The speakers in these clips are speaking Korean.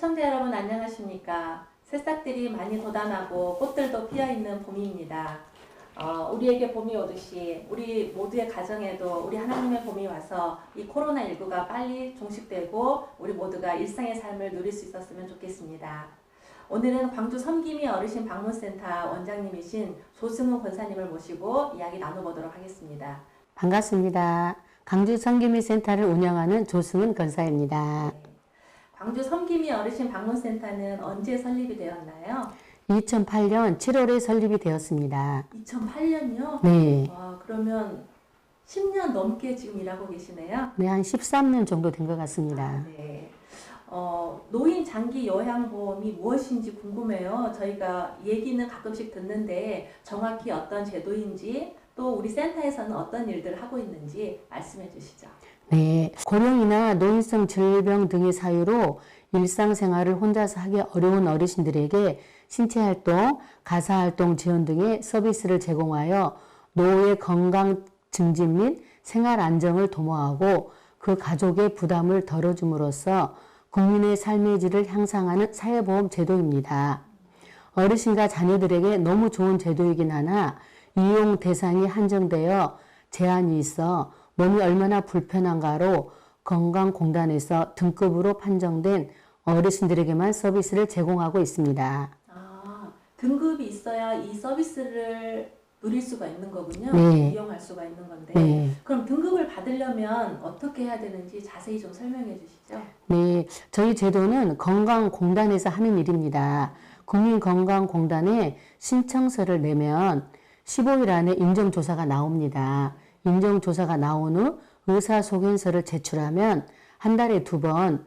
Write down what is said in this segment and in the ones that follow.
시청자 여러분 안녕하십니까? 새싹들이 많이 돋아나고 꽃들도 피어 있는 봄입니다. 어, 우리에게 봄이 오듯이 우리 모두의 가정에도 우리 하나님의 봄이 와서 이 코로나19가 빨리 종식되고 우리 모두가 일상의 삶을 누릴 수 있었으면 좋겠습니다. 오늘은 광주 섬김이 어르신 방문센터 원장님이신 조승우 권사님을 모시고 이야기 나눠보도록 하겠습니다. 반갑습니다. 강주 성기미 센터를 운영하는 조승은 권사입니다. 광주 섬김이 어르신 방문센터는 언제 설립이 되었나요? 2008년 7월에 설립이 되었습니다. 2008년이요? 네. 와, 그러면 10년 넘게 지금 일하고 계시네요? 네, 한 13년 정도 된 것 같습니다. 네. 어, 노인 장기 요양보험이 무엇인지 궁금해요. 저희가 얘기는 가끔씩 듣는데 정확히 어떤 제도인지 또 우리 센터에서는 어떤 일들을 하고 있는지 말씀해 주시죠. 네. 고령이나 노인성 질병 등의 사유로 일상생활을 혼자서 하기 어려운 어르신들에게 신체활동, 가사활동 지원 등의 서비스를 제공하여 노후의 건강 증진 및 생활 안정을 도모하고 그 가족의 부담을 덜어줌으로써 국민의 삶의 질을 향상하는 사회보험 제도입니다. 어르신과 자녀들에게 너무 좋은 제도이긴 하나 이용 대상이 한정되어 제한이 있어 몸이 얼마나 불편한가로 건강공단에서 등급으로 판정된 어르신들에게만 서비스를 제공하고 있습니다. 아, 등급이 있어야 이 서비스를 누릴 수가 있는 거군요. 네. 이용할 수가 있는 건데. 네. 그럼 등급을 받으려면 어떻게 해야 되는지 자세히 좀 설명해 주시죠. 네, 저희 제도는 건강공단에서 하는 일입니다. 국민건강공단에 신청서를 내면 15일 안에 인정조사가 나옵니다. 인정조사가 나온 후 의사소견서를 제출하면 한 달에 두 번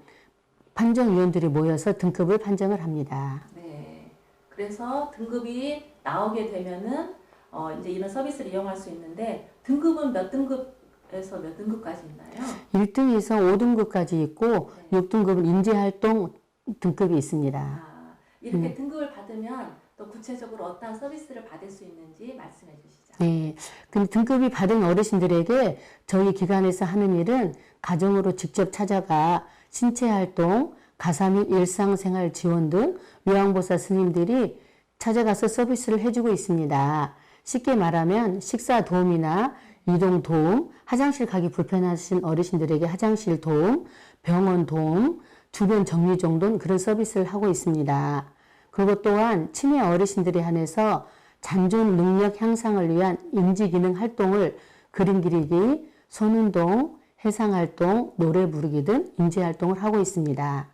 판정위원들이 모여서 등급을 판정을 합니다. 네. 그래서 등급이 나오게 되면은 어, 이제 이런 서비스를 이용할 수 있는데 등급은 몇 등급에서 몇 등급까지 있나요? 1등에서 5등급까지 있고 6등급은 인재활동 등급이 있습니다. 아, 이렇게 음. 등급을 받으면 또 구체적으로 어떤 서비스를 받을 수 있는지 말씀해 주시죠. 네. 근데 등급이 받은 어르신들에게 저희 기관에서 하는 일은 가정으로 직접 찾아가 신체 활동, 가사 및 일상생활 지원 등 요양보사 스님들이 찾아가서 서비스를 해주고 있습니다. 쉽게 말하면 식사 도움이나 이동 도움, 화장실 가기 불편하신 어르신들에게 화장실 도움, 병원 도움, 주변 정리 정도는 그런 서비스를 하고 있습니다. 그리고 또한 치매 어르신들에 한해서 잔존 능력 향상을 위한 인지기능 활동을 그림 그리기, 손운동, 해상활동, 노래 부르기 등 인지활동을 하고 있습니다. 아,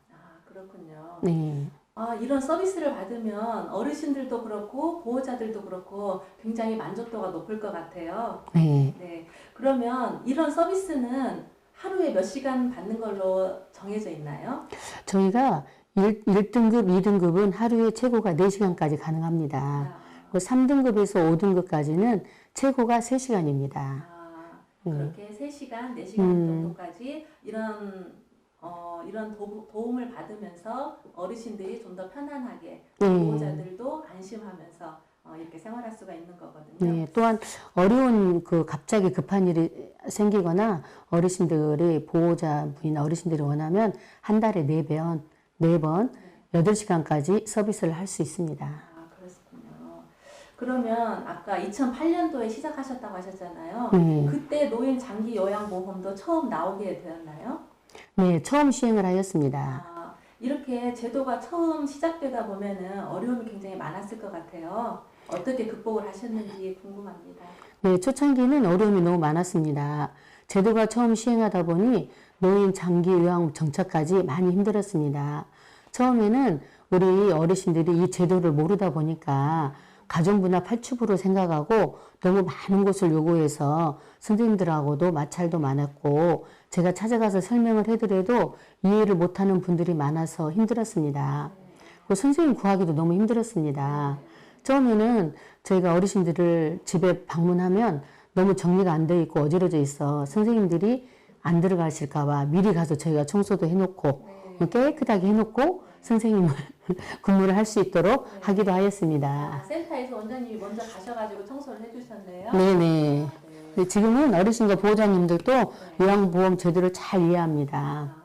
그렇군요. 네. 아, 이런 서비스를 받으면 어르신들도 그렇고 보호자들도 그렇고 굉장히 만족도가 높을 것 같아요. 네. 네. 그러면 이런 서비스는 하루에 몇 시간 받는 걸로 정해져 있나요? 저희가 1, 1등급, 2등급은 하루에 최고가 4시간까지 가능합니다. 아, 그 3등급에서 5등급까지는 최고가 3시간입니다. 아, 음. 그렇게 3시간, 4시간 음. 정도까지 이런 어, 이런 도, 도움을 받으면서 어르신들이 좀 더 편안하게 네. 보호자들도 안심하면서 어, 이렇게 생활할 수가 있는 거거든요. 네, 또한 어려운 그 갑자기 급한 일이 생기거나 어르신들이 보호자분이나 어르신들이 원하면 한 달에 네 번, 네 번, 여덟 시간까지 서비스를 할 수 있습니다. 그러면 아까 2008년도에 시작하셨다고 하셨잖아요. 네. 그때 노인 장기 요양보험도 처음 나오게 되었나요? 네, 처음 시행을 하였습니다. 아, 이렇게 제도가 처음 시작되다 보면은 어려움이 굉장히 많았을 것 같아요. 어떻게 극복을 하셨는지 궁금합니다. 네, 초창기는 어려움이 너무 많았습니다. 제도가 처음 시행하다 보니 노인 장기 요양 정착까지 많이 힘들었습니다. 처음에는 우리 어르신들이 이 제도를 모르다 보니까 가정부나 팔축으로 생각하고 너무 많은 것을 요구해서 선생님들하고도 마찰도 많았고 제가 찾아가서 설명을 해드려도 이해를 못하는 분들이 많아서 힘들었습니다. 그 선생님 구하기도 너무 힘들었습니다. 처음에는 저희가 어르신들을 집에 방문하면 너무 정리가 안 돼 있고 어지러져 있어 선생님들이 안 들어가실까봐 미리 가서 저희가 청소도 해놓고 깨끗하게 해놓고 선생님을 근무를 할 수 있도록 하기도 아, 하였습니다. 센터에서 원장님이 먼저 가셔가지고 청소를 해주셨네요. 네네. 아, 네. 지금은 어르신과 보호자님들도 요양보험 제도를 잘 이해합니다. 아,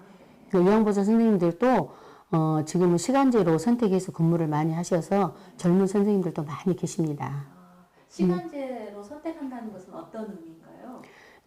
그 요양보호사 선생님들도 어, 지금은 시간제로 선택해서 근무를 많이 하셔서 젊은 선생님들도 많이 계십니다. 아, 시간제로 선택한다는 것은 어떤 의미인가요?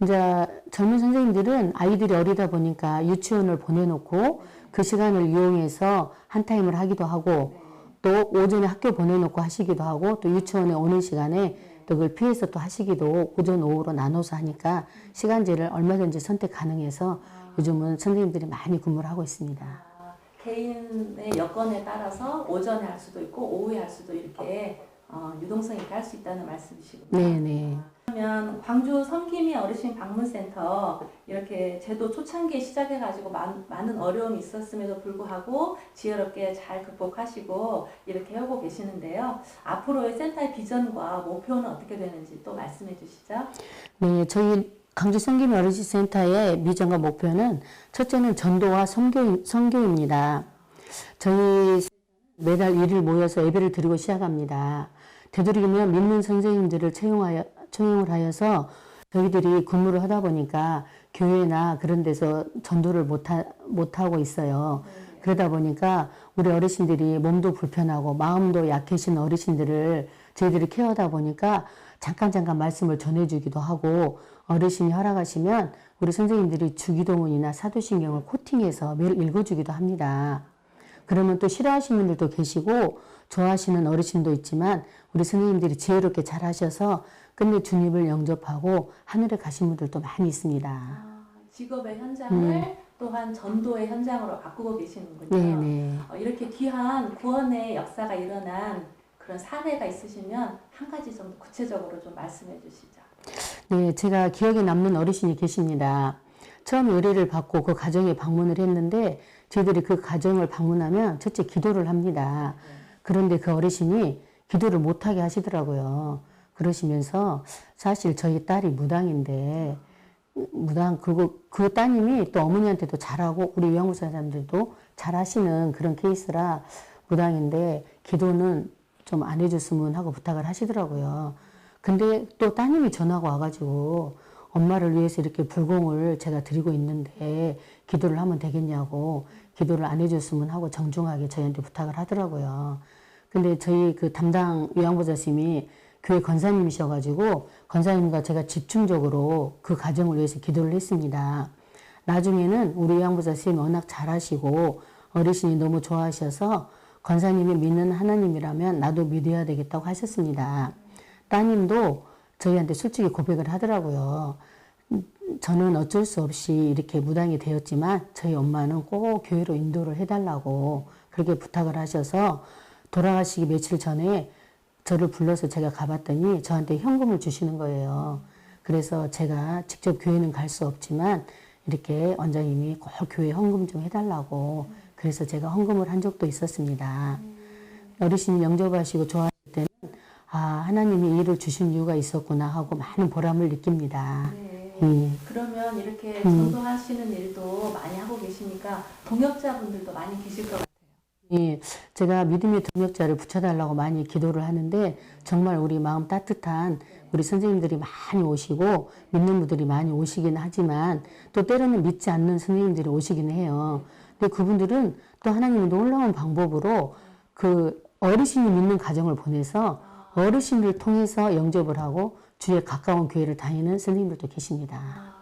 이제 젊은 선생님들은 아이들이 어리다 보니까 유치원을 보내놓고 그 시간을 이용해서 한 타임을 하기도 하고 네. 또 오전에 학교 보내놓고 하시기도 하고 또 유치원에 오는 시간에 또 그걸 피해서 또 하시기도 오전 오후로 나눠서 하니까 시간제를 얼마든지 선택 가능해서 요즘은 선생님들이 많이 근무를 하고 있습니다. 아, 개인의 여건에 따라서 오전에 할 수도 있고 오후에 할 수도 이렇게 어, 유동성 있게 할 수 있다는 말씀이시군요. 네네. 그러면 광주 섬김이 어르신 방문센터 이렇게 제도 초창기에 시작해가지고 많, 많은 어려움이 있었음에도 불구하고 지혜롭게 잘 극복하시고 이렇게 하고 계시는데요. 앞으로의 센터의 비전과 목표는 어떻게 되는지 또 말씀해 주시죠. 네, 저희 강주 성김 어르신 센터의 미전과 목표는 첫째는 전도와 선교, 선교입니다. 저희 매달 일일 모여서 예배를 드리고 시작합니다. 되도록이면 믿는 선생님들을 채용하여, 채용을 하여서 저희들이 근무를 하다 보니까 교회나 그런 데서 전도를 못하, 못하고 있어요. 그러다 보니까 우리 어르신들이 몸도 불편하고 마음도 약해진 어르신들을 저희들이 케어하다 보니까 잠깐 잠깐 말씀을 전해주기도 하고 어르신이 허락하시면 우리 선생님들이 주기도문이나 사도신경을 코팅해서 매일 읽어주기도 합니다. 그러면 또 싫어하시는 분들도 계시고 좋아하시는 어르신도 있지만 우리 선생님들이 지혜롭게 잘 하셔서 끝내 주님을 영접하고 하늘에 가신 분들도 많이 있습니다. 아, 직업의 현장을 또한 전도의 현장으로 바꾸고 계시는군요. 네네. 어, 이렇게 귀한 구원의 역사가 일어난 그런 사례가 있으시면 한 가지 정도 구체적으로 좀 말씀해 주시죠. 네, 제가 기억에 남는 어르신이 계십니다. 처음 의뢰를 받고 그 가정에 방문을 했는데 저희들이 그 가정을 방문하면 첫째 기도를 합니다. 그런데 그 어르신이 기도를 못하게 하시더라고요. 그러시면서 사실 저희 딸이 무당인데 무당 그리고 그 따님이 또 어머니한테도 잘하고 우리 요양보사 사람들도 잘하시는 그런 케이스라 무당인데 기도는 좀 안 해줬으면 하고 부탁을 하시더라고요. 근데 또 따님이 전화가 와가지고 엄마를 위해서 이렇게 불공을 제가 드리고 있는데 기도를 하면 되겠냐고 기도를 안 해줬으면 하고 정중하게 저희한테 부탁을 하더라고요. 근데 저희 그 담당 요양보살님이 교회 권사님이셔가지고 권사님과 제가 집중적으로 그 가정을 위해서 기도를 했습니다. 나중에는 우리 선생님이 워낙 잘하시고 어르신이 너무 좋아하셔서 권사님이 믿는 하나님이라면 나도 믿어야 되겠다고 하셨습니다. 따님도 저희한테 솔직히 고백을 하더라고요. 저는 어쩔 수 없이 이렇게 무당이 되었지만 저희 엄마는 꼭 교회로 인도를 해달라고 그렇게 부탁을 하셔서 돌아가시기 며칠 전에 저를 불러서 제가 가봤더니 저한테 현금을 주시는 거예요. 그래서 제가 직접 교회는 갈 수 없지만 이렇게 원장님이 꼭 교회 헌금 좀 해달라고 그래서 제가 헌금을 한 적도 있었습니다. 어르신이 영접하시고 좋아하실 때는 아 하나님이 이 일을 주신 이유가 있었구나 하고 많은 보람을 느낍니다. 네. 음. 그러면 이렇게 전도하시는 일도 많이 하고 계시니까 동역자분들도 많이 계실 것 같아요. 예, 제가 믿음의 동력자를 붙여달라고 많이 기도를 하는데 정말 우리 마음 따뜻한 우리 선생님들이 많이 오시고 믿는 분들이 많이 오시긴 하지만 또 때로는 믿지 않는 선생님들이 오시긴 해요. 근데 그분들은 또 하나님의 놀라운 방법으로 그 어르신이 믿는 가정을 보내서 어르신을 통해서 영접을 하고 주에 가까운 교회를 다니는 선생님들도 계십니다. 아.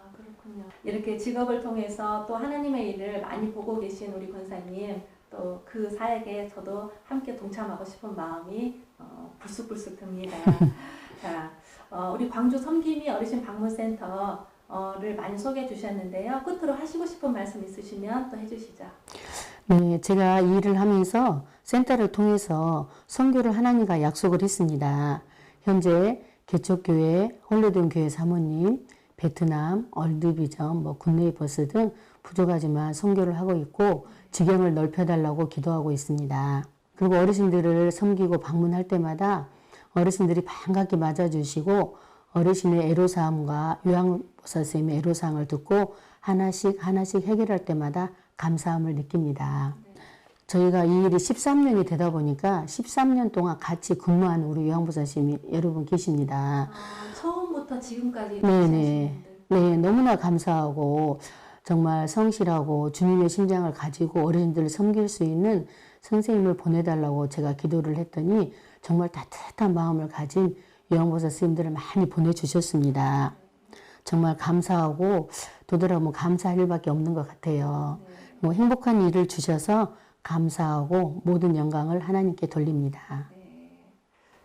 이렇게 직업을 통해서 또 하나님의 일을 많이 보고 계신 우리 권사님 또 그 사역에 저도 함께 동참하고 싶은 마음이 어, 불쑥불쑥 듭니다. 자, 어, 우리 광주 섬김이 어르신 방문센터를 많이 소개해 주셨는데요. 끝으로 하시고 싶은 말씀 있으시면 또 해주시죠. 네, 제가 이 일을 하면서 센터를 통해서 선교를 하나님과 약속을 했습니다. 현재 개척교회, 홀로돈 교회 사모님, 베트남, 얼드비전, 뭐 굿네이버스 등 부족하지만 선교를 하고 있고 지경을 넓혀달라고 기도하고 있습니다. 그리고 어르신들을 섬기고 방문할 때마다 어르신들이 반갑게 맞아주시고 어르신의 애로사함과 요양보살 선생님의 애로사항을 듣고 하나씩 하나씩 해결할 때마다 감사함을 느낍니다. 저희가 이 일이 13년이 되다 보니까 13년 동안 같이 근무한 우리 요양보살 선생님이 여러분 계십니다. 아, 처음부터 지금까지 네네. 네, 너무나 감사하고 정말 성실하고 주님의 심장을 가지고 어르신들을 섬길 수 있는 선생님을 보내달라고 제가 기도를 했더니 정말 따뜻한 마음을 가진 요양보살 스님들을 많이 보내주셨습니다. 정말 감사하고 되돌아보면 감사할 일밖에 없는 것 같아요. 뭐 행복한 일을 주셔서 감사하고 모든 영광을 하나님께 돌립니다. 네.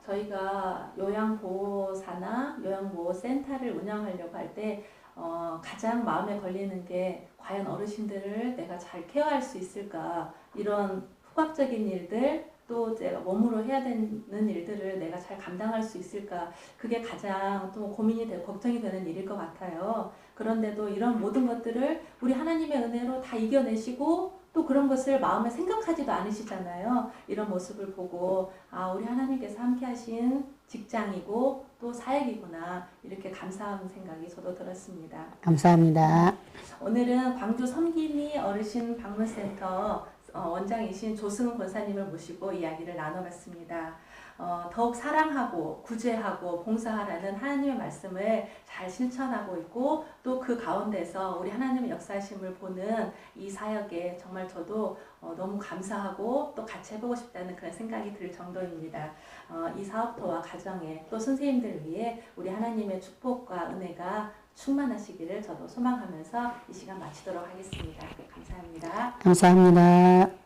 저희가 요양보호사나 요양보호센터를 운영하려고 할때 어, 가장 마음에 걸리는 게 과연 어르신들을 내가 잘 케어할 수 있을까 이런 후각적인 일들 또 제가 몸으로 해야 되는 일들을 내가 잘 감당할 수 있을까 그게 가장 또 고민이 되고 걱정이 되는 일일 것 같아요. 그런데도 이런 모든 것들을 우리 하나님의 은혜로 다 이겨내시고 또 그런 것을 마음에 생각하지도 않으시잖아요. 이런 모습을 보고 아 우리 하나님께서 함께 하신 직장이고 또 사역이구나 이렇게 감사한 생각이 저도 들었습니다. 감사합니다. 오늘은 광주 섬김이 어르신 방문센터 어, 원장이신 조승은 권사님을 모시고 이야기를 나눠봤습니다. 어, 더욱 사랑하고 구제하고 봉사하라는 하나님의 말씀을 잘 실천하고 있고 또 그 가운데서 우리 하나님의 역사하심을 보는 이 사역에 정말 저도 어, 너무 감사하고 또 같이 해보고 싶다는 그런 생각이 들 정도입니다. 어, 이 사업터와 가정에 또 선생님들을 위해 우리 하나님의 축복과 은혜가 충만하시기를 저도 소망하면서 이 시간 마치도록 하겠습니다. 감사합니다. 감사합니다.